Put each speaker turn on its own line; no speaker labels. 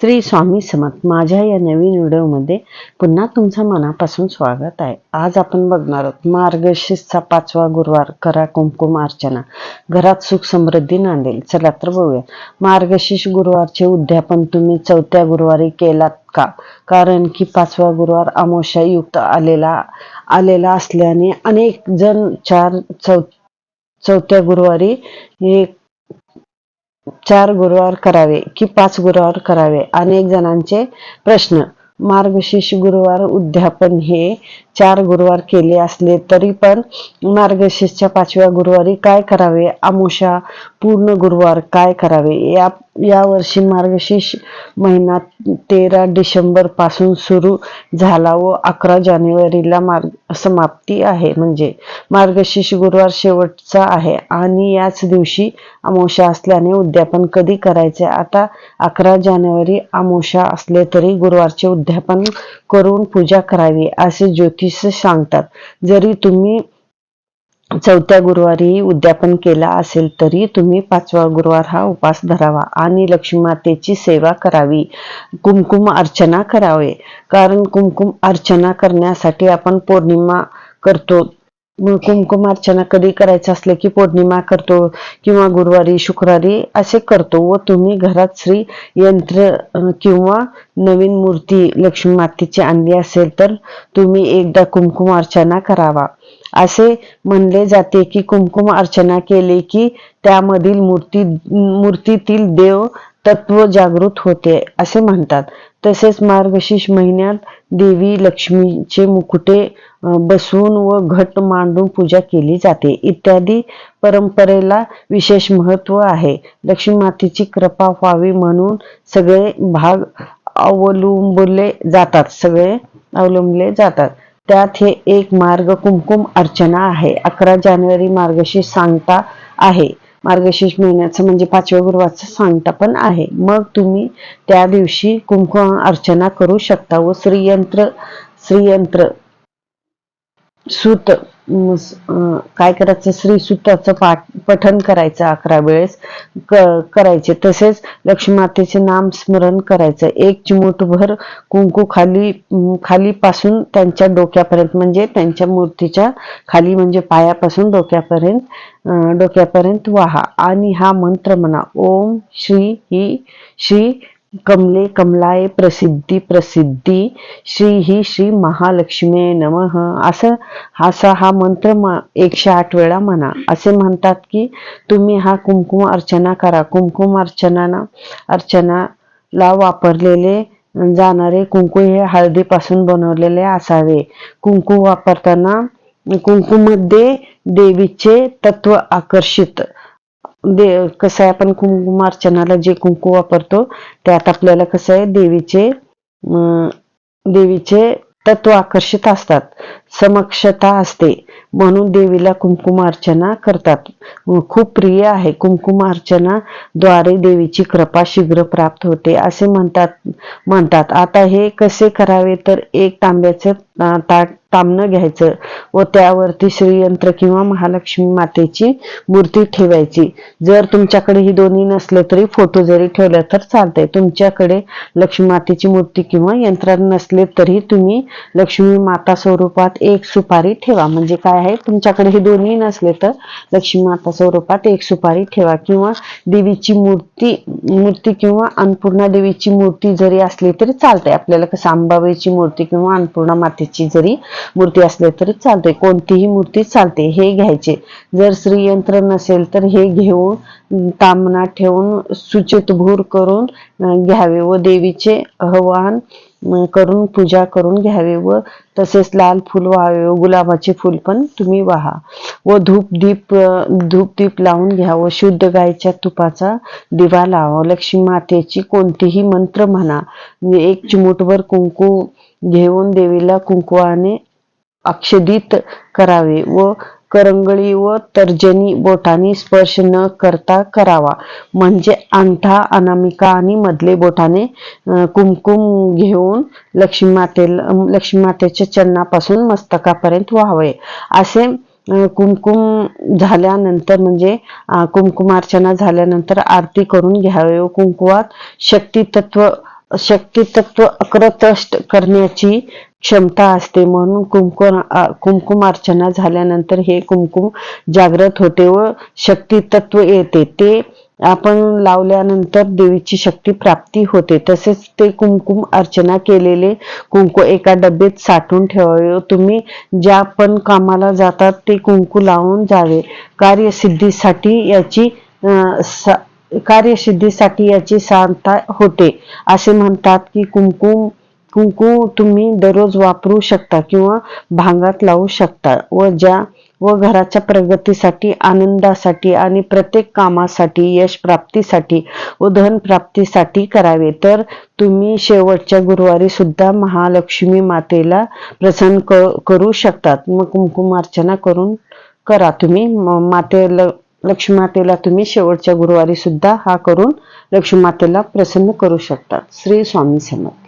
श्री स्वामी समर्थ माझ्या या नवीन व्हिडिओमध्ये पुन्हा तुमचं मनापासून स्वागत आहे. आज आपण बघणार आहोत मार्गशीर्षचा पाचवा गुरुवार करा कुंकुम अर्चना घरात सुख समृद्धी नांदेल. चला तर बघूया. मार्गशीर्ष गुरुवारचे उद्यापन तुम्ही चौथ्या गुरुवारी केलात का? कारण की पाचवा गुरुवार अमावस्या युक्त आलेला आलेला असल्याने अनेक जण चार चौ चौथ्या गुरुवारी हे चार गुरुवार करावे की पाच गुरुवार करावे? अनेक जणांचे प्रश्न. मार्गशीर्ष गुरुवार उद्यापन हे चार गुरुवार केले असले तरी पण मार्गशीर्षच्या पाचव्या गुरुवारी काय करावे? आमुषा पूर्ण गुरुवार काय करावे? या या वर्षी मार्गशीर्ष महिना तेरा डिसेंबरपासून सुरू झाला व अकरा जानेवारीला मार्ग समाप्ती आहे. म्हणजे मार्गशीर्ष गुरुवार शेवटचा आहे आणि याच दिवशी अमावस्या असल्याने उद्यापन कधी करायचे? आता अकरा जानेवारी अमावस्या असले तरी गुरुवारचे उद्यापन करून पूजा करावी असे ज्योतिष सांगतात. जरी तुम्ही चौथ्या गुरुवारी उद्यापन केला असेल तरी तुम्ही पाचवा गुरुवार हा उपास धरावा आणि लक्ष्मी मातेची सेवा करावी. कुमकुम अर्चना करावे. कारण कुमकुम अर्चना करण्यासाठी आपण पौर्णिमा करतो. कुंकुम अर्चना कधी करायचं असलं की पौर्णिमा करतो किंवा गुरुवारी शुक्रवारी असे करतो व तुम्ही घरात श्री यंत्र किंवा नवीन मूर्ती लक्ष्मी मातेची आणली असेल तर तुम्ही एकदा कुमकुम अर्चना करावा. असे म्हणले जाते की कुमकुम अर्चना केले की त्यामधील मूर्ती मूर्तीतील देव तत्व जागृत होते असे म्हणतात. तसेच मार्गशीर्ष महिन्यात देवी लक्ष्मीचे मुकुटे बसवून व घट मांडून पूजा केली जाते. इत्यादी परंपरेला विशेष महत्त्व आहे. लक्ष्मी मातेची कृपा व्हावी म्हणून सगळे भाग अवलंबले जातात सगळे अवलंबले जातात. त्यात हे एक मार्ग कुमकुम अर्चना आहे. अकरा जानेवारी मार्गशीर्ष सांगता आहे. मार्गशीर्ष महिन्याचं म्हणजे पाचव्या गुरुवारचं सांगता पण आहे. मग तुम्ही त्या दिवशी कुंकुम अर्चना करू शकता व श्रीयंत्र श्रीयंत्र सूत काय करायचं? श्री सूत्राचं पाठ पठन करायचं अकरा वेळेस क- करायचे. तसेच लक्ष्मी मातेचे नाम स्मरण करायचं. एक चिमूटभर कुंकू खाली खाली पासून त्यांच्या डोक्यापर्यंत म्हणजे त्यांच्या मूर्तीच्या खाली म्हणजे पायापासून डोक्यापर्यंत डोक्यापर्यंत वाहा. आणि हा मंत्र म्हणा. ओम श्री ही श्री कमले कमलाय प्रसिद्धी प्रसिद्धी श्री ही श्री महालक्ष्मी नमः. असं असा हा मंत्र म- एकशे आठ वेळा म्हणा. असे म्हणतात की तुम्ही हा कुंकुम अर्चना करा. कुंकुम अर्चना अर्चनाला वापरलेले जाणारे कुंकू हे हळदीपासून बनवलेले असावे. कुंकू वापरताना कुंकूमध्ये देवीचे तत्व आकर्षित दे कसं आहे आपण कुंकुमार्चनाला जे कुंकू वापरतो त्यात आपल्याला कसं आहे देवीचे देवीचे तत्व आकर्षित असतात. समक्षता असते. म्हणून देवीला कुंकुम अर्चना करतात. खूप प्रिय आहे. कुंकुम अर्चना द्वारे देवीची कृपा शीघ्र प्राप्त होते असे म्हणतात म्हणतात. आता हे कसे करावे? तर एक तांब्याचं ताट तांबणं घ्यायचं व त्यावरती श्रीयंत्र किंवा महालक्ष्मी मातेची मूर्ती ठेवायची. जर तुमच्याकडे ही दोन्ही नसले तरी फोटो जरी ठेवले तर चालतंय. तुमच्याकडे लक्ष्मी मातेची मूर्ती किंवा यंत्र नसले तरी तुम्ही लक्ष्मी माता स्वरूपात एक सुपारी ठेवा. म्हणजे काय आहे? तुमच्याकडे हे दोन्ही नसले तर लक्ष्मी माता स्वरूपात एक सुपारी ठेवा. किंवा देवीची मूर्ती मूर्ती किंवा अन्नपूर्णा देवीची मूर्ती जरी असली तरी चालते आपल्याला कसं अंबाबाईची मूर्ती किंवा अन्नपूर्णा मातेची जरी मूर्ती असले तरी चालते कोणतीही मूर्ती चालते हे घ्यायचे. जर श्रीयंत्र नसेल तर हे घेऊन तामणात ठेवून सुचितभूर करून घ्यावे व देवीचे आवाहन करून पूजा करून घ्यावे व तसेच लाल फुल व्हावे व गुलाबाचे फुल पण तुम्ही वाहा. व धूप दीप धूप दीप लावून घ्या व शुद्ध गायच्या तुपाचा दिवा लावा. लक्ष्मी मातेची कोणतीही मंत्र म्हणा. म्हणजे एक चिमुटभर कुंकू घेऊन देवीला कुंकुवाने अक्षदित करावे व करंगळी व तर्जनी बोटाने स्पर्श न करता करावा. म्हणजे अंगठा अनामिका आणि मधले बोटाने कुमकुम घेऊन लक्ष्मी मातेला लक्ष्मी मातेच्या चरणापासून मस्तकापर्यंत व्हावे. असे कुमकुम झाल्यानंतर म्हणजे कुमकुमार्चना झाल्यानंतर आरती करून घ्यावे व कुंकुवात शक्ती तत्व शक्ती तत्व अक्रतष्ट करण्याची क्षमता असते म्हणून कुंकुम कुमकुम अर्चना झाल्यानंतर हे कुमकुम जागृत होते व शक्ती तत्व येते. ते आपण लावल्यानंतर देवीची शक्ती प्राप्ती होते. तसेच ते कुंकुम अर्चना केलेले कुंकू एका डब्यात साठवून ठेवावे व तुम्ही ज्या पण कामाला जातात ते कुंकू लावून जावे. कार्यसिद्धीसाठी याची अं, सा- कार्यसिद्धीसाठी याची सांगता होते. असे म्हणतात की कुंकुम कुंकू तुम्ही दररोज वापरू शकता किंवा भांगात लावू शकता व ज्या व घराच्या प्रगतीसाठी आनंदासाठी आणि प्रत्येक कामासाठी यश प्राप्तीसाठी व धन प्राप्तीसाठी करावे. तर तुम्ही शेवटच्या गुरुवारी सुद्धा महालक्ष्मी मातेला प्रसन्न क- करू शकतात. मग कुंकुमार्चना करून करा. तुम्ही म- मातेला लक्ष्मी मातेला तुम्ही शेवटच्या गुरुवारी सुद्धा हा करून लक्ष्मी मातेला प्रसन्न करू शकतात. श्री स्वामी समर्थ.